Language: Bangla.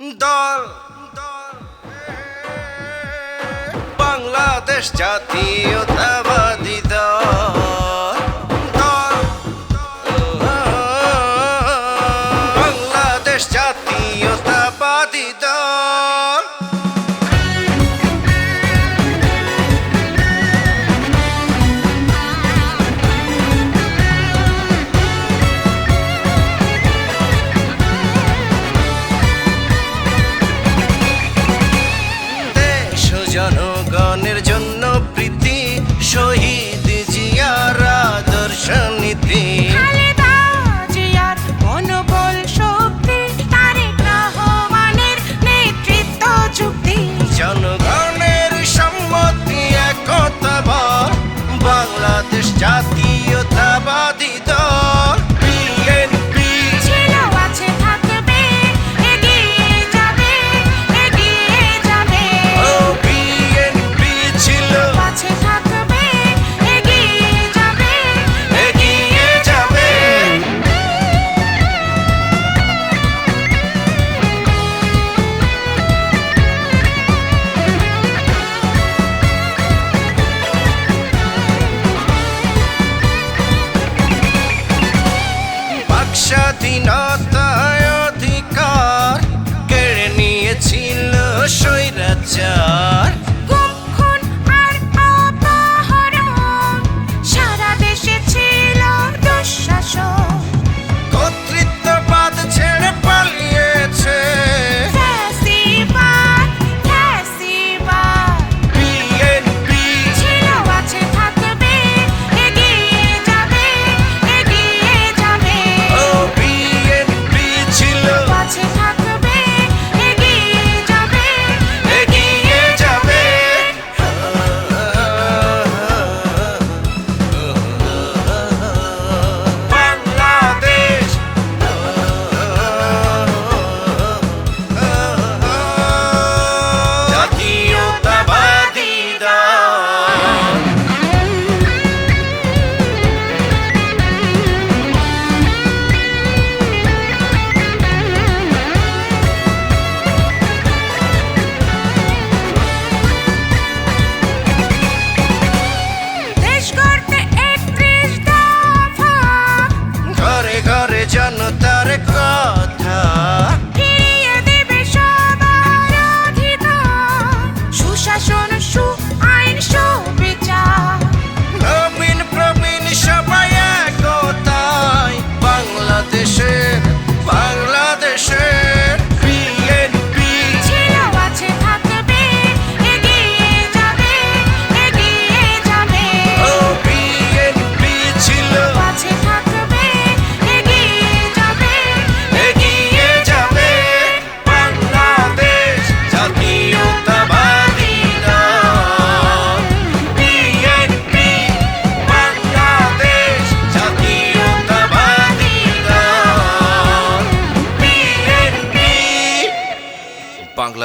দল বাংলাদেশ জাতীয়তা স্বাধীনতায় অধিকার কেড়ে নিয়েছিল স্বৈরাচার।